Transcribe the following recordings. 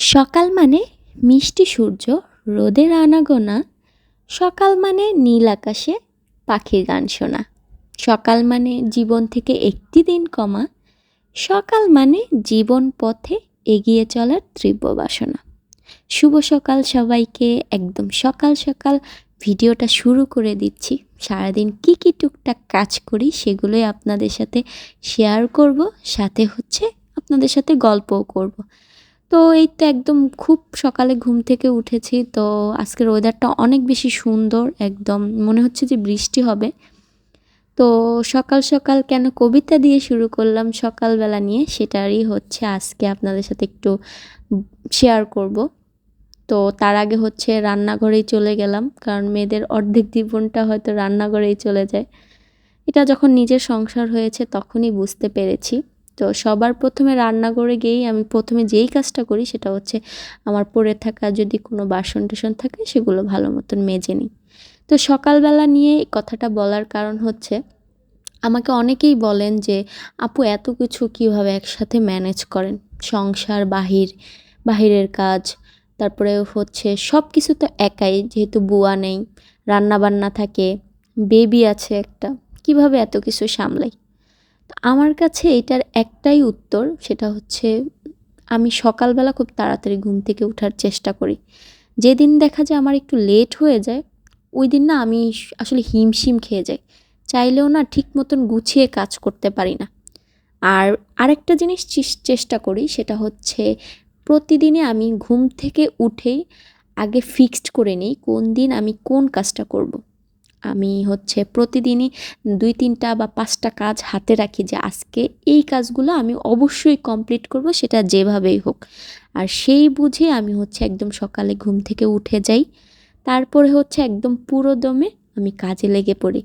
সকাল মানে মিষ্টি সূর্য, রোদের আনাগোনা। সকাল মানে নীল আকাশে পাখির গান শোনা। সকাল মানে জীবন থেকে একটি দিন কমা। সকাল মানে জীবন পথে এগিয়ে চলার তীব্র বাসনা। শুভ সকাল সবাইকে। একদম সকাল সকাল ভিডিওটা শুরু করে দিচ্ছি। সারাদিন কি কি টুকটাক কাজ করি সেগুলোই আপনাদের সাথে শেয়ার করব। সাথে হচ্ছে আপনাদের সাথে গল্পও করব। তো এই তো একদম খুব সকালে ঘুম থেকে উঠেছি। তো আজকের ওয়েদারটা অনেক বেশি সুন্দর, একদম মনে হচ্ছে যে বৃষ্টি হবে। তো সকাল সকাল কেন কবিতা দিয়ে শুরু করলাম সকালবেলা নিয়ে, সেটারই হচ্ছে আজকে আপনাদের সাথে একটু শেয়ার করব। তো তার আগে হচ্ছে রান্নাঘরেই চলে গেলাম, কারণ মেয়েদের অর্ধেক জীবনটা হয়তো রান্নাঘরেই চলে যায়। এটা যখন নিজের সংসার হয়েছে তখনই বুঝতে পেরেছি। তো সবার প্রথমে রান্নাঘরে গিয়েই আমি প্রথমে যেই কাজটা করি সেটা হচ্ছে আমার পড়ে থাকা যদি কোনো বাসন টাসন থাকে সেগুলো ভালো মতন মেজে নিই। তো সকালবেলা নিয়ে কথাটা বলার কারণ হচ্ছে আমাকে অনেকেই বলেন যে, আপু, এত কিছু কীভাবে একসাথে ম্যানেজ করেন? সংসার, বাহির, বাহিরের কাজ, তারপরে হচ্ছে সব কিছু তো একাই, যেহেতু বুয়া নেই রান্না বান্না থাকে, বেবি আছে একটা, কীভাবে এত কিছু সামলাই? আমার কাছে এটার একটাই উত্তর, সেটা হচ্ছে আমি সকালবেলা খুব তাড়াতাড়ি ঘুম থেকে ওঠার চেষ্টা করি। যেদিন দেখা যায় আমার একটু লেট হয়ে যায়, ওই দিন না আমি আসলে হিমশিম খেয়ে যাই। চাইলেও না ঠিক মতন গুছিয়ে কাজ করতে পারি না। আর আরেকটা জিনিস চেষ্টা করি, সেটা হচ্ছে প্রতিদিনে আমি ঘুম থেকে উঠেই আগে ফিক্সড করে নিই কোন দিন আমি কোন কাজটা করব। আমি হচ্ছে প্রতিদিনই দুই, তিনটা বা পাঁচটা কাজ হাতে রাখি যে আজকে এই কাজগুলো আমি অবশ্যই কমপ্লিট করব, সেটা যেভাবেই হোক। আর সেই বুঝে আমি হচ্ছে একদম সকালে ঘুম থেকে উঠে যাই। তারপরে হচ্ছে একদম পুরো দমে আমি কাজে লেগে পড়ি।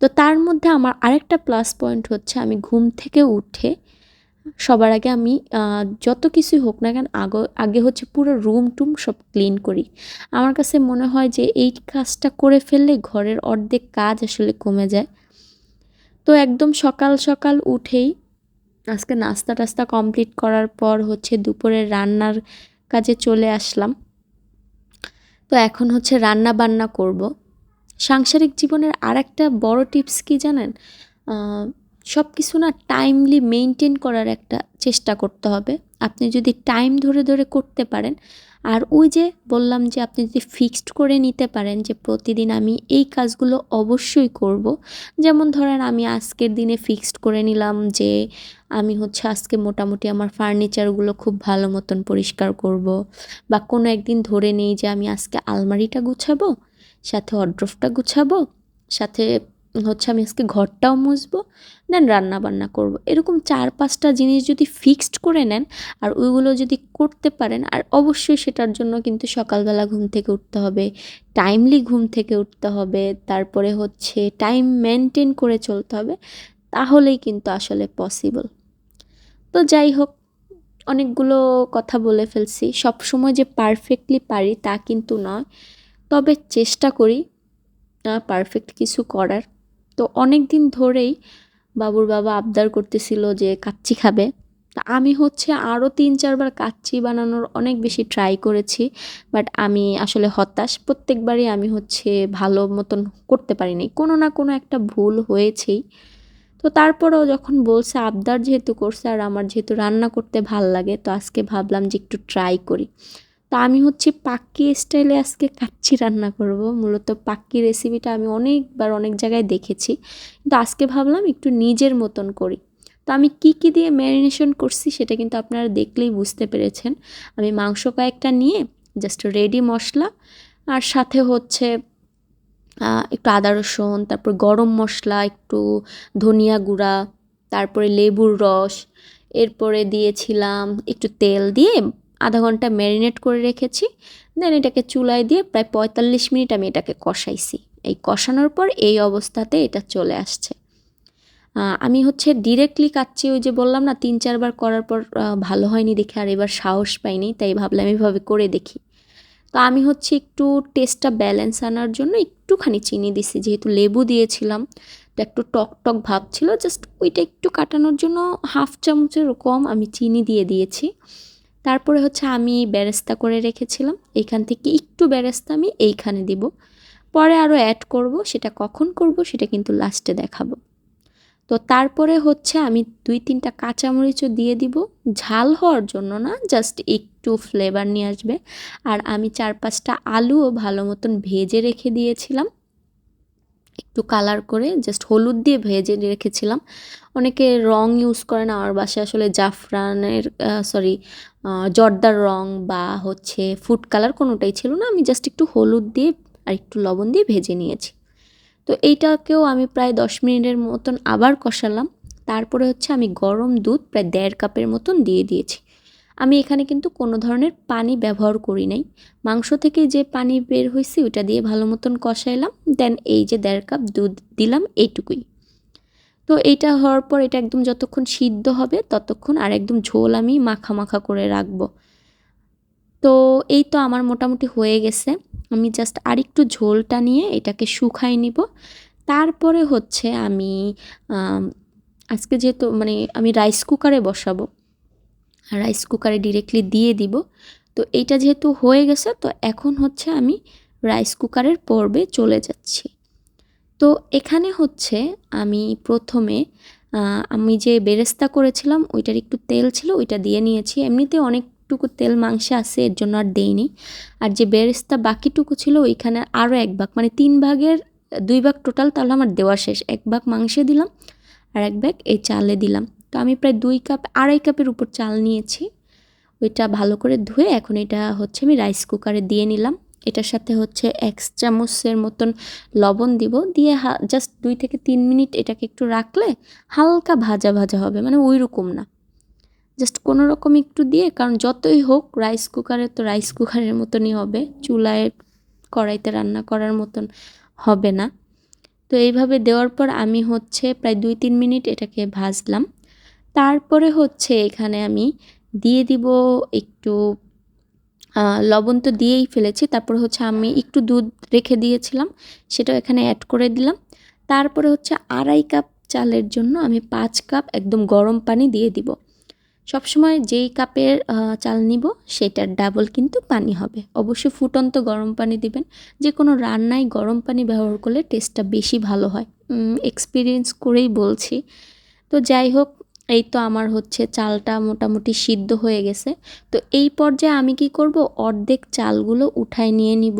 তো তার মধ্যে আমার আরেকটা প্লাস পয়েন্ট হচ্ছে আমি ঘুম থেকে উঠে সবার আগে আমি যত কিছুই হোক না কেন আগে আগে হচ্ছে পুরো রুম টুম সব ক্লিন করি। আমার কাছে মনে হয় যে এই কাজটা করে ফেললে ঘরের অর্ধেক কাজ আসলে কমে যায়। তো একদম সকাল সকাল উঠেই আজকে নাস্তা টাস্তা কমপ্লিট করার পর হচ্ছে দুপুরের রান্নার কাজে চলে আসলাম। তো এখন হচ্ছে রান্না বান্না করব। সাংসারিক জীবনের আর একটা বড় টিপস কি জানেন? সব কিছু না টাইমলি মেনটেন করার একটা চেষ্টা করতে হবে। আপনি যদি টাইম ধরে ধরে করতে পারেন, আর ওই যে বললাম যে আপনি যদি ফিক্সড করে নিতে পারেন যে প্রতিদিন আমি এই কাজগুলো অবশ্যই করব, যেমন ধরেন আমি আজকের দিনে ফিক্সড করে নিলাম যে আমি হচ্ছে আজকে মোটামুটি আমার ফার্নিচারগুলো খুব ভালো মতন পরিষ্কার করব, বা কোনো একদিন ধরে নেই যে আমি আজকে আলমারিটা গুছাবো, সাথে অড্রফটা গুছাবো, সাথে হচ্ছে আমি আজকে ঘরটাও মুছবো দেন রান্না বান্না করব। এরকম চার পাঁচটা জিনিস যদি ফিক্সড করে নেন আর ওইগুলো যদি করতে পারেন, আর অবশ্যই সেটার জন্য কিন্তু সকালবেলা ঘুম থেকে উঠতে হবে টাইমলি ঘুম থেকে উঠতে হবে, তারপরে হচ্ছে টাইম মেনটেন করে চলতে হবে, তাহলেই কিন্তু আসলে পসিবল তো যাই হোক, অনেকগুলো কথা বলে ফেলছি। সব সময় যে পারফেক্টলি পারি তা কিন্তু নয়, তবে চেষ্টা করি পারফেক্ট কিছু করার। তো অনেক দিন ধরেই বাবুর বাবা আবদার করতেছিল যে কাচ্চি খাবে। তা আমি হচ্ছে আরও তিন, চারবার কাচ্চি বানানোর অনেক বেশি ট্রাই করেছি বাট আমি আসলে হতাশ। প্রত্যেকবারই আমি হচ্ছে ভালো মতন করতে পারিনি। কোনো না কোনো একটা ভুল হয়েছেই। তো তারপরেও যখন বলছে আবদার যেহেতু করছে আর আমার যেহেতু রান্না করতে ভালো লাগে, তো আজকে ভাবলাম যে একটু ট্রাই করি। তো আমি হচ্ছে পাক্কি স্টাইলে আজকে কাচ্চি রান্না করব। মূলত পাক্কি রেসিপিটা আমি অনেকবার অনেক জায়গায় দেখেছি। কিন্তু আজকে ভাবলাম একটু নিজের মতন করি। তো আমি কি কি দিয়ে ম্যারিনেশন করছি সেটা কিন্তু আপনারা দেখলেই বুঝতে পেরেছেন। আমি মাংস কয়েকটা নিয়ে জাস্ট রেডি মশলা আর সাথে হচ্ছে একটু আদা রসুন, তারপর গরম মশলা, একটু ধনিয়া গুঁড়া, তারপরে লেবুর রস, এরপরে দিয়েছিলাম একটু তেল দিয়ে আধা ঘণ্টা ম্যারিনেট করে রেখেছি। দেন এটাকে চুলায় দিয়ে প্রায় পঁয়তাল্লিশ মিনিট আমি এটাকে কষাইছি। এই কষানোর পর এই অবস্থাতে এটা চলে আসছে। আমি হচ্ছে ডিরেক্টলি কাচ্ছি ওই যে বললাম না, তিন চারবার করার পর ভালো হয়নি দেখে আর এবার সাহস পাইনি, তাই ভাবলাম এভাবে করে দেখি। তো আমি হচ্ছে একটু টেস্টটা ব্যালেন্স আনার জন্য একটুখানি চিনি দিছি, যেহেতু লেবু দিয়েছিলাম। তো একটু টক টক ভাব ছিল জাস্ট ওইটা একটু কাটানোর জন্য হাফ চামচের কম আমি চিনি দিয়ে দিয়েছি। তারপরে হচ্ছে আমি বেরেস্তা করে রেখেছিলাম। এইখান থেকে একটু বেরেস্তা আমি এইখানে দিব। পরে আরও অ্যাড করব, সেটা কখন করব, সেটা কিন্তু লাস্টে দেখাবো। তো তারপরে হচ্ছে আমি দুই তিনটা কাঁচামরিচও দিয়ে দিব। ঝাল হওয়ার জন্য না জাস্ট একটু ফ্লেভার নিয়ে আসবে। আর আমি চার পাঁচটা আলুও ভালো মতন ভেজে রেখে দিয়েছিলাম। একটু কালার করে জাস্ট হলুদ দিয়ে ভেজে রেখেছিলাম। অনেকে রং ইউজ করে না, আমার বাসায় আসলে জাফরানের সরি জর্দার রং বা হচ্ছে ফুড কালার কোনোটাই ছিল না। আমি জাস্ট একটু হলুদ দিয়ে আর একটু লবণ দিয়ে ভেজে নিয়েছি। তো এইটাকেও আমি প্রায় দশ মিনিটের মতন আবার কষালাম। তারপরে হচ্ছে আমি গরম দুধ প্রায় দেড় কাপের মতন দিয়ে দিয়েছি। আমি এখানে কিন্তু কোনো ধরনের পানি ব্যবহার করি নাই। মাংস থেকে যে পানি বের হয়েছে ওটা দিয়ে ভালো মতন কষাইলাম। দেন এই যে দেড় কাপ দুধ দিলাম, এইটুকুই। তো এইটা হওয়ার পর এটা একদম যতক্ষণ সিদ্ধ হবে, ততক্ষণ আর একদম ঝোল আমি মাখা মাখা করে রাখব। তো এই তো আমার মোটামুটি হয়ে গেছে। আমি জাস্ট আরেকটু ঝোলটা নিয়ে এটাকে শুকাই নিব। তারপরে হচ্ছে আমি আজকে যেহেতু মানে আমি রাইস কুকারে বসাবো। রাইস কুকারে ডিরেক্টলি দিয়ে দিব। তো এইটা যেহেতু হয়ে গেছে, তো এখন হচ্ছে আমি রাইস কুকারের পর্বে চলে যাচ্ছি। তো এখানে হচ্ছে আমি প্রথমে আমি যে বেরেস্তা করেছিলাম, ওইটার একটু তেল ছিল, ওইটা দিয়ে নিয়েছি। এমনিতে অনেকটুকু তেল মাংসে আছে, এর জন্য আর দেইনি। আর যে বেরেস্তা বাকিটুকু ছিল, ওইখানে আরও এক ভাগ মানে তিন ভাগের, দুই ভাগ টোটাল তাহলে আমার দেওয়া শেষ। এক ভাগ মাংসে দিলাম, আর এক ব্যাগ এই চালে দিলাম। তো আমি প্রায় দুই কাপ, আড়াই কাপের উপর চাল নিয়েছি। ওইটা ভালো করে ধুয়ে এখন এটা হচ্ছে আমি রাইস কুকারে দিয়ে নিলাম। এটার সাথে হচ্ছে এক চামচের মতন লবণ দিব। দিয়ে জাস্ট দুই থেকে তিন মিনিট এটাকে একটু রাখলে হালকা ভাজা ভাজা হবে মানে ওই রকম না। জাস্ট কোনো রকম একটু দিয়ে, কারণ যতই হোক রাইস কুকারে তো রাইস কুকারের মতনই হবে। চুলায় কড়াইতে রান্না করার মতন হবে না। তো এইভাবে দেওয়ার পর আমি হচ্ছে প্রায় দুই, তিন মিনিট এটাকে ভাজলাম। তারপরে হচ্ছে এখানে আমি দিয়ে দিব একটু লবণ তো দিয়েই ফেলেছি। তারপরে হচ্ছে আমি একটু দুধ রেখে দিয়েছিলাম, সেটাও এখানে অ্যাড করে দিলাম। তারপরে হচ্ছে আড়াই কাপ চালের জন্য আমি পাঁচ কাপ একদম গরম পানি দিয়ে দিব। সবসময় যেই কাপের চাল নিব সেটার ডাবল কিন্তু পানি হবে। অবশ্যই ফুটন্ত গরম পানি দিবেন। যে কোনো রান্নায় গরম পানি ব্যবহার করলে টেস্টটা বেশি ভালো হয়। এক্সপিরিয়েন্স করেই বলছি। তো যাই হোক এই তো আমার হচ্ছে চালটা মোটামুটি সিদ্ধ হয়ে গেছে। তো এই পর্যায়ে আমি কি করব? অর্ধেক চালগুলো উঠায় নিয়ে নিব।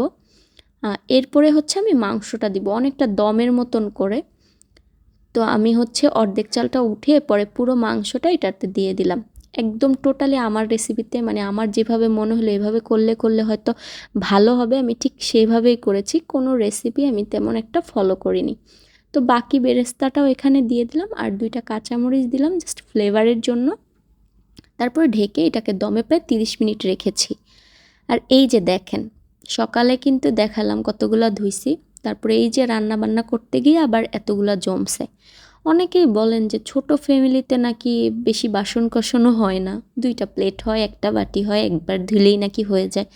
এরপরে হচ্ছে আমি মাংসটা দিব, অনেকটা দমের মতন করে। তো আমি হচ্ছে অর্ধেক চালটা উঠিয়ে পরে পুরো মাংসটা এটাতে দিয়ে দিলাম। একদম টোটালি আমার রেসিপিতে মানে আমার যেভাবে মনে হলো, এভাবে করলে করলে হয়তো ভালো হবে। আমি ঠিক সেভাবেই করেছি, কোনো রেসিপি আমি তেমন একটা ফলো করিনি। তো বাকি বেরেস্তাটাও এখানে দিয়ে দিলাম আর দুইটা কাঁচামরিচ দিলাম জাস্ট ফ্লেভারের জন্য। তারপর ঢেকে এটাকে দমে প্রায় তিরিশ মিনিট রেখেছি। আর এই যে দেখেন, সকালে কিন্তু দেখালাম কতগুলা ধুইছি, তারপরে এই যে রান্না বান্না করতে গিয়ে আবার এতগুলা জমছে। অনেকেই বলেন যে ছোট ফ্যামিলিতে নাকি বেশি বাসন কষণও হয় না। দুইটা প্লেট হয়, একটা বাটি হয়, একবার ধুলেই নাকি হয়ে যায়।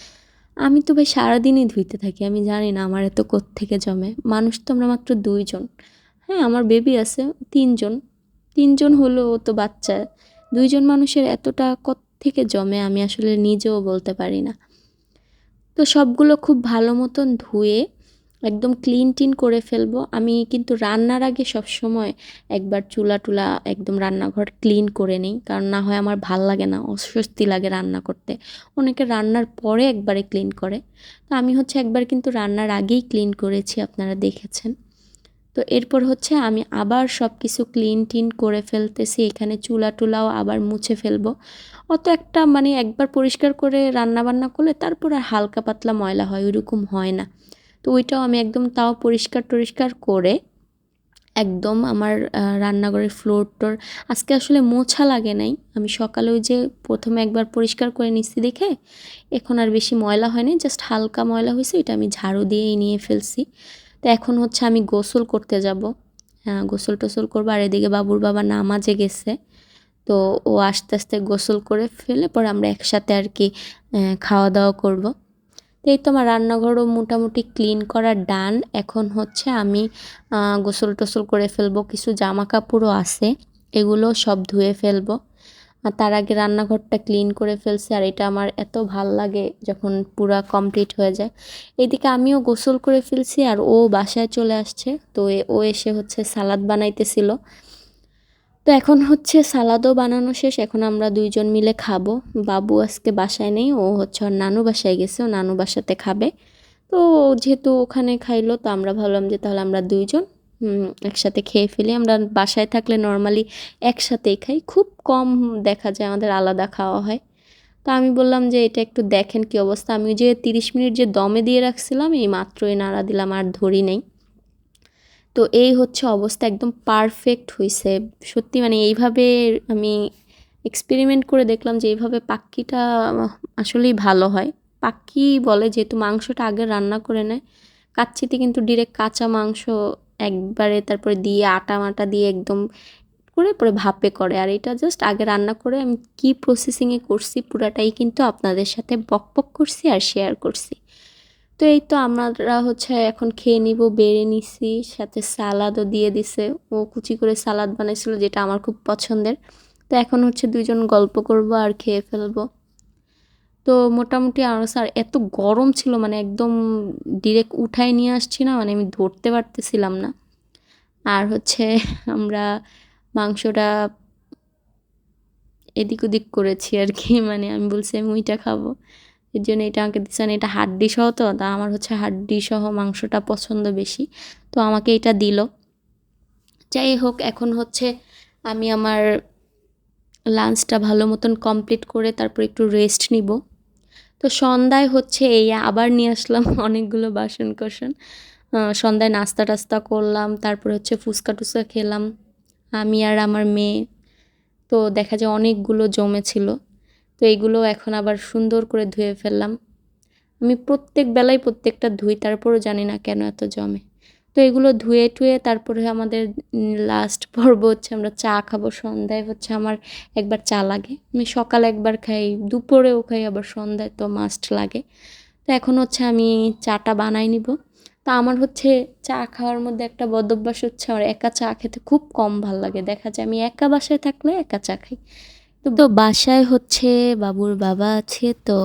আমি তো ভাই সারাদিনই ধুইতে থাকি, আমি জানি না আমার এত থেকে জমে। মানুষ তো আমরা মাত্র দুইজন। হ্যাঁ আমার বেবি আছে তিনজন। তিনজন হলো ও তো বাচ্চা। দুইজন মানুষের এতটা থেকে জমে আমি আসলে নিজেও বলতে পারি না। তো সবগুলো খুব ভালো মতন ধুয়ে একদম ক্লিন টিন করে ফেলব। আমি কিন্তু রান্নার আগে সব সময় একবার চুলা টুলা একদম রান্নাঘর ক্লিন করে নিই, কারণ না হয় আমার ভালো লাগে না, অস্বস্তি লাগে রান্না করতে। অনেকে রান্নার পরে একবারে ক্লিন করে। তো আমি হচ্ছে একবার কিন্তু রান্নার আগেই ক্লিন করেছি, আপনারা দেখেছেন। তো এরপর হচ্ছে আমি আবার সব কিছু ক্লিন টিন করে ফেলতেছি, এখানে চুলা টুলাও আবার মুছে ফেলব। অত একটা মানে একবার পরিষ্কার করে রান্না বান্না করলে তারপর আর হালকা পাতলা ময়লা হয়, ওইরকম হয় না। তো ওইটাও আমি একদম তাও পরিষ্কার টরিষ্কার করে একদম আমার রান্নাঘরের ফ্লোর টোর, আজকে আসলে মোছা লাগে নাই। আমি সকালে ওই যে প্রথমে একবার পরিষ্কার করে নিচ্ছি দেখে, এখন আর বেশি ময়লা হয়নি জাস্ট হালকা ময়লা হয়েছে এটা আমি ঝাড়ু দিয়েই নিয়ে ফেলছি। তো এখন হচ্ছে আমি গোসল করতে যাব। হ্যাঁ গোসল টোসল করব, আর এদিকে বাবুর বাবা নামাজে গেছে। তো ও আস্তে আস্তে গোসল করে ফেলে পরে আমরা একসাথে আর কি খাওয়া দাওয়া করব। এই তো আমার রান্নাঘরও মোটামুটি ক্লিন করা ডান এখন হচ্ছে আমি গোসল টোসল করে ফেলব, কিছু জামা কাপড়ও আছে, এগুলো সব ধুয়ে ফেলব। তার আগে রান্নাঘরটা ক্লিন করে ফেলছে, আর এটা আমার এত ভালো লাগে যখন পুরা কমপ্লিট হয়ে যায়। এদিকে আমিও গোসল করে ফেলছি, আর ও বাসায় চলে আসছে, তো ও এসে হচ্ছে সালাদ বানাইতেছিল। তো এখন হচ্ছে সালাদও বানানো শেষ, এখন আমরা দুইজন মিলে খাব। বাবু আজকে বাসায় নেই, ও হচ্ছে ওর নানু বাসায় গেছে, ও নানু বাসাতে খাবে। তো যেহেতু ওখানে খাইলো, তো আমরা ভাবলাম যে তাহলে আমরা দুইজন একসাথে খেয়ে ফেলি। আমরা বাসায় থাকলে নর্মালি একসাথেই খাই, খুব কম দেখা যায় আমাদের আলাদা খাওয়া হয়। তো আমি বললাম যে এটা একটু দেখেন কি অবস্থা। আমি যে তিরিশ মিনিট যে দমে দিয়ে রাখছিলাম, এই মাত্রই নাড়া দিলাম, আর ধরি নেই। তো এই হচ্ছে অবস্থা, একদম পারফেক্ট হয়েছে সত্যি মানে এইভাবে আমি এক্সপেরিমেন্ট করে দেখলাম যে এইভাবে পাক্কিটা আসলেই ভালো হয়। পাক্কি বলে যেহেতু মাংসটা আগে রান্না করে নেয়, কাচ্চিতে কিন্তু ডিরেক্ট কাঁচা মাংস একবারে তারপরে দিয়ে আটা মাটা দিয়ে একদম করে পরে ভাপে করে। আর এটা জাস্ট আগে রান্না করে আমি কী প্রসেসিংয়ে করছি পুরাটাই কিন্তু আপনাদের সাথে বক বক করছি আর শেয়ার করছি। তো এই তো আমরা হচ্ছে এখন খেয়ে নিব, বেড়ে নিছি, সাথে সালাদও দিয়ে দিছে। ও কুচি করে সালাদ বানাইছিল যেটা আমার খুব পছন্দের। তো এখন হচ্ছে দুজন গল্প করব আর খেয়ে ফেলব। তো মোটামুটি আর স্যার এত গরম ছিল মানে একদম ডিরেক্ট উঠায় নিয়ে আসছি না মানে আমি ধরতে পারতেছিলাম না। আর হচ্ছে আমরা মাংসটা এদিক ওদিক করেছি আর কি মানে আমি বলছি আমি ওইটা খাব। এর জন্য এটা আমাকে দিচ্ছেন এটা হাড্ডি সহ তো, তা আমার হচ্ছে হাড্ডি সহ মাংসটা পছন্দ বেশি। তো আমাকে এটা দিল। যাই হোক, এখন হচ্ছে আমি আমার লাঞ্চটা ভালো মতন কমপ্লিট করে তারপর একটু রেস্ট নিব। তো সন্ধ্যায় হচ্ছে এই, আবার নিয়ে আসলাম অনেকগুলো বাসন কোসন সন্ধ্যায় নাস্তা টাস্তা করলাম, তারপরে হচ্ছে ফুচকা টুচকা খেলাম। আমি আর আমার মেয়ে, তো দেখা যায় অনেকগুলো জমেছিল। তো এইগুলো এখন আবার সুন্দর করে ধুয়ে ফেললাম। আমি প্রত্যেক বেলায় প্রত্যেকটা ধুই, তারপরও জানি না কেন এত জমে। তো এগুলো ধুয়ে টুয়ে তারপরে আমাদের লাস্ট পর্ব হচ্ছে আমরা চা খাব। সন্ধ্যায় হচ্ছে আমার একবার চা লাগে। আমি সকালে একবার খাই, দুপুরেও খাই, আবার সন্ধ্যায় তো মাস্ট লাগে। তো এখন হচ্ছে আমি চাটা বানাই নিব। তো আমার হচ্ছে চা খাওয়ার মধ্যে একটা বদভ্যাস হচ্ছে, আমার একা চা খেতে খুব কম ভালো লাগে। দেখা যায় আমি একা বাসায় থাকলে একা চা খাই। তো বাসায় হচ্ছে বাবুর বাবা আছে, তো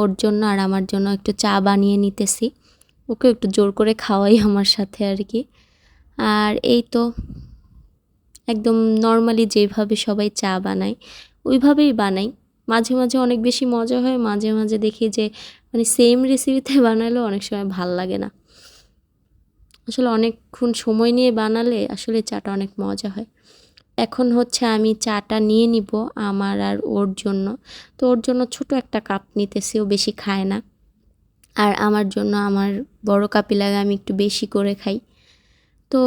ওর জন্য আর আমার জন্য একটু চা বানিয়ে নিতেছি। ওকে একটু জোর করে খাওয়াই আমার সাথে আর কি। আর এই তো একদম নর্মালি যেভাবে সবাই চা বানায়, ওইভাবেই বানাই। মাঝে মাঝে অনেক বেশি মজা হয়, মাঝে মাঝে দেখি যে মানে সেম রেসিপিতে বানালেও অনেক সময় ভালো লাগে না। আসলে অনেকক্ষণ সময় নিয়ে বানালে আসলে চাটা অনেক মজা হয়। এখন হচ্ছে আমি চাটা নিয়ে নিব আমার আর ওর জন্য। তো ওর জন্য ছোট একটা কাপ নিতেছি, ও বেশি খায় না। আর আমার জন্য আমার বড় কাপি লাগে, আমি একটু বেশি করে খাই। তো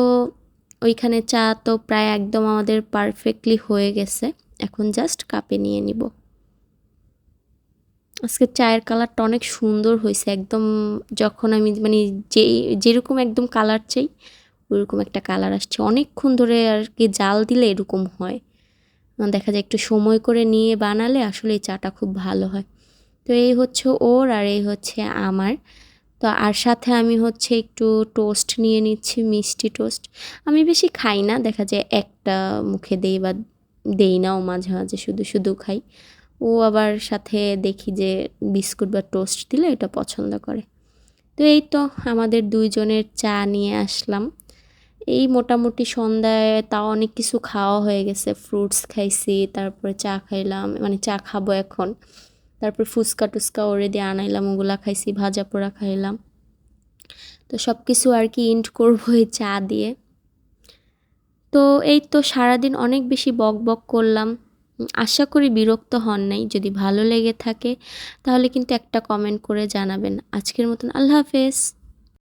ওইখানে চা তো প্রায় একদম আমাদের পারফেক্টলি হয়ে গেছে। এখন জাস্ট কাপে নিয়ে নিব। আজকে চায়ের কালারটা অনেক সুন্দর হয়েছে, একদম যখন আমি মানে যেই, যেরকম একদম কালার চাই ওইরকম একটা কালার আসছে। অনেকক্ষণ ধরে আর কি জাল দিলে এরকম হয়। দেখা যায় একটু সময় করে নিয়ে বানালে আসলে এই চাটা খুব ভালো হয়। তো এই হচ্ছে ওর আর এই হচ্ছে আমার। তো আর সাথে আমি হচ্ছে একটু টোস্ট নিয়ে নিচ্ছি, মিষ্টি টোস্ট আমি বেশি খাই না, দেখা যায় একটা মুখে দেই বা দেই না, ও মাঝে মাঝে শুধু শুধু খাই। ও আবার সাথে দেখি যে বিস্কুট বা টোস্ট দিলে এটা পছন্দ করে। তো এই তো আমাদের দুইজনের চা নিয়ে আসলাম। এই মোটামুটি সন্ধ্যায় তাও অনেক কিছু খাওয়া হয়ে গেছে। ফ্রুটস খাইছি, তারপরে চা খাইলাম মানে চা খাব এখন। তারপর ফুচকা টুচকা ওরে দিয়ে আনাইলাম, ওগুলা খাইছি, ভাজা পোড়া খাইলাম। তো সব কিছু আর কি ইন্ট করব এই চা দিয়ে। তো এই তো সারাদিন অনেক বেশি বক বক করলাম। আশা করি বিরক্ত হন নাই, যদি ভালো লেগে থাকে, তাহলে কিন্তু একটা কমেন্ট করে জানাবেন। আজকের মতন আল্লাহ হাফেজ।